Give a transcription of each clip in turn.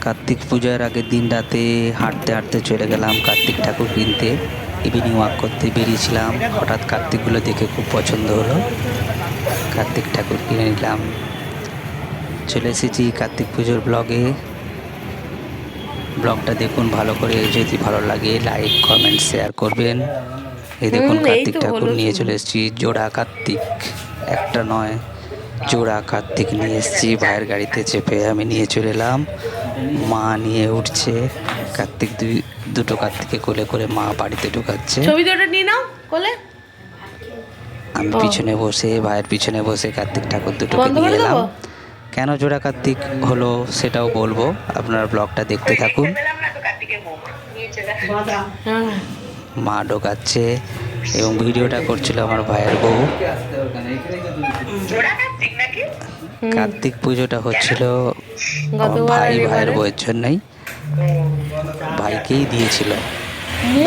কার্তিক পূজার আগের দিন রাতে হাঁটতে হাঁটতে চলে গেলাম কার্তিক ঠাকুর কিনতে। ইভিনিং ওয়াক করতে বেরিয়েছিলাম। হঠাৎ কার্তিকগুলো দেখে খুব পছন্দ হলো। কার্তিক ঠাকুর কিনে নিলাম। চলে এসেছি কার্তিক পুজোর ব্লগে। ব্লগটা দেখুন ভালো করে। যদি ভালো লাগে লাইক কমেন্ট শেয়ার করবেন। এই দেখুন কার্তিক ঠাকুর নিয়ে চলে এসেছি জোড়া কার্তিক। একটা নয় জোড়া কার্তিক নিয়ে এসেছি ভাইয়ের গাড়িতে চেপে আমি নিয়ে চলে এলাম। মা নিয়ে উঠছে কার্তিক দুই দুটো কার্তিকে কোলে করে মা বাড়িতে ঢুকাচ্ছে। ছবি দুটো নিয়ে নাও কোলে। আমি পিছনে বসে ভাইয়ের পিছনে বসে কার্তিক ঠাকুর দুটোকে নিয়ে এলাম। কেন জোড়া কার্তিক হলো সেটাও বলব আপনার ব্লগটা দেখতে থাকুন। হ্যাঁ। মা ঢোকাচ্ছে এবং ভিডিওটা করছিল আমার ভাইয়ের বউ। কার্তিক পুজোটা হচ্ছিল ভাই ভাইয়ের বউয়ের জন্যই। ভাইকেই দিয়েছিল।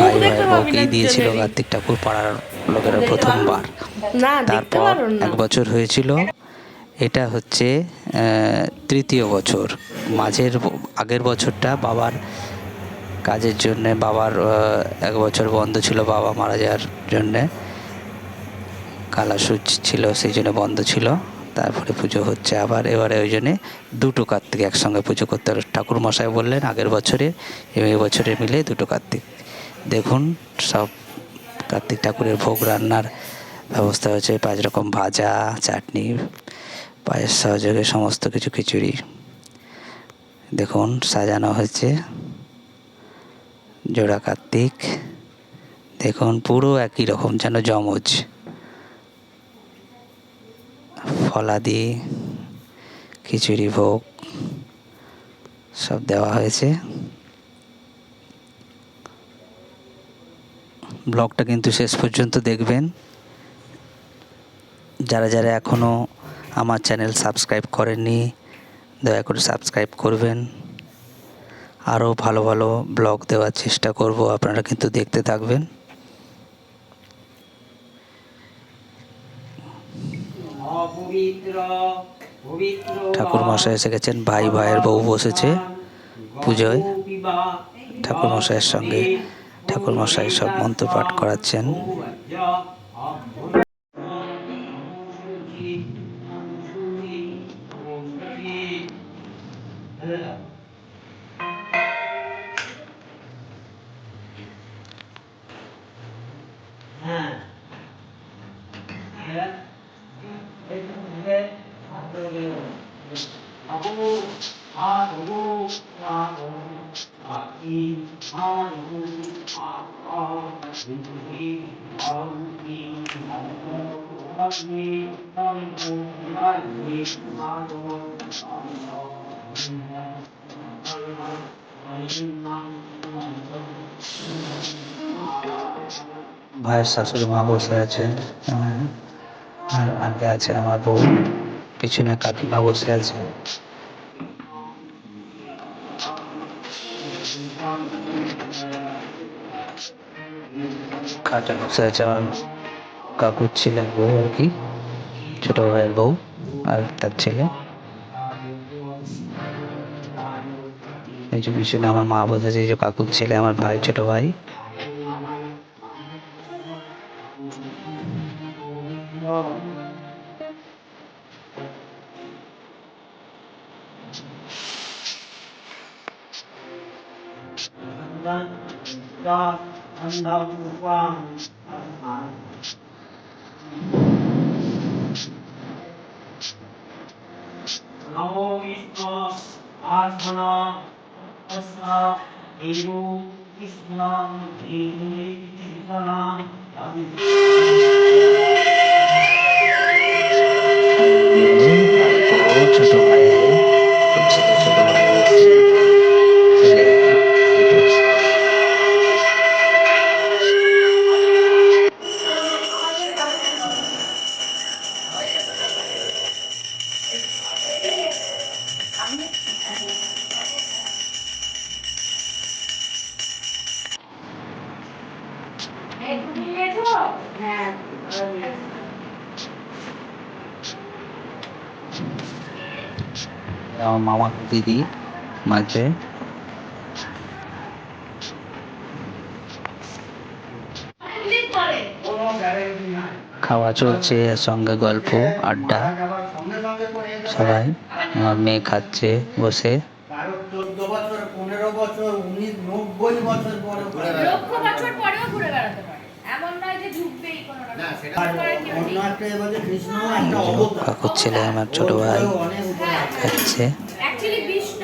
ভাই ভাইয়ের বউকেই দিয়েছিল কার্তিক ঠাকুর পাড়ার লোকেরা প্রথমবার। তারপর এক বছর হয়েছিল। এটা হচ্ছে তৃতীয় বছর। মাঝের আগের বছরটা বাবার কাজের জন্যে, বাবার এক বছর বন্ধ ছিল বাবা মারা যাওয়ার জন্যে। কালাসুচ ছিল, সেই জন্য বন্ধ ছিল। তারপরে পুজো হচ্ছে আবার, এবারে ওই জন্যে দুটো কার্তিক একসঙ্গে পুজো করতে হবে। ঠাকুর মশাই বললেন, আগের বছরে এবং এই বছরে মিলে দুটো কার্তিক। দেখুন, সব কার্তিক ঠাকুরের ভোগ রান্নার ব্যবস্থা হয়েছে। পাঁচ রকম ভাজা, চাটনি পায়ের সহযোগে সমস্ত কিছু খিচুড়ি। দেখুন, সাজানো হয়েছে। জোড়া কার্তিক। দেখুন, পুরো একই রকম যেন জমজ ফলাদি, খিচুড়ি ভোগ, সব দেওয়া হয়েছে। ব্লগটা কিন্তু শেষ পর্যন্ত দেখবেন। যারা যারা এখনও আমার চ্যানেল সাবস্ক্রাইব করেননি, দয়া করে সাবস্ক্রাইব করবেন। আরও ভালো ভালো ব্লগ দেওয়ার চেষ্টা করব আপনারা কিন্তু দেখতে থাকবেন। ঠাকুর মশাই এসে গেছেন ভাই ভাইয়ের বউ বসেছে পুজোয়। ঠাকুর মশাইয়ের সঙ্গে ঠাকুর মশাই সব মন্ত্র পাঠ করাচ্ছেন। ভাইয়ের শাশুড়ি মা বসে হ্যাঁ, আর আগে আছে আমার বউ, পিছনে কাকিমা বসে আছে। খাটে বসে আছে আমার কাকুর ছেলের বউ আর কি, ছোট ভাইয়ের বউ আর তার ছেলে। এই যে পিছনে আমার মা বসেছে এই যে কাকুর ছেলে, আমার ভাই, ছোট ভাই। Namo Vishnu Asana Asana Devu Krishna Devi Krishna Devi Krishna আমার মামা দিদি মাঝে। খাওয়া চলছে সঙ্গে গল্প আড্ডা। সবাই আমার মেয়ে খাচ্ছে বসে। কাকুর ছেলে আমার ছোট ভাই। খাচ্ছে।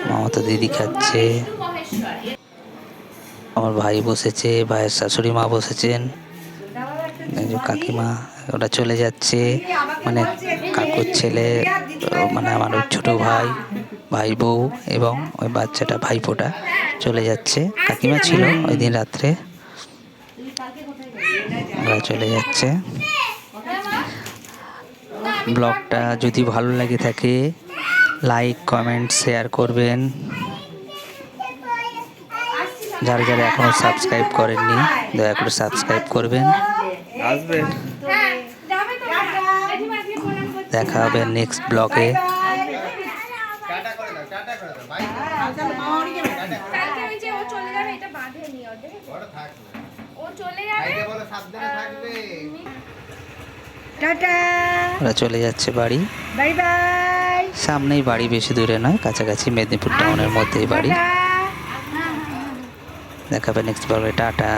মামাতো দিদি খাচ্ছে। আমার ভাই বসেছে, ভাইয়ের শাশুড়ি মা বসেছেন। কাকিমা, ওরা চলে যাচ্ছে। মানে কাকুর ছেলে মানে আমার ছোট ভাই ভাই বউ এবং ওই বাচ্চাটা, ভাইপোটা চলে যাচ্ছে। কাকিমা ছিল ওই দিন রাত্রে। ওরা চলে যাচ্ছে। ব্লগটা যদি ভালো লাগে থাকে লাইক কমেন্ট শেয়ার করবেন। যারা যারা এখনও সাবস্ক্রাইব করেননি দয়া করে সাবস্ক্রাইব করবেন। হ্যাঁ দেখা হবে নেক্সট ব্লগে টাটা। ওরা চলে যাচ্ছে বাড়ি। Bye bye. সামনেই বাড়ি বেশি দূরে নয় কাছাকাছি মেদিনীপুর টাউনের মধ্যেই বাড়ি। দেখাবে নেক্সট ব্লগে টাটা।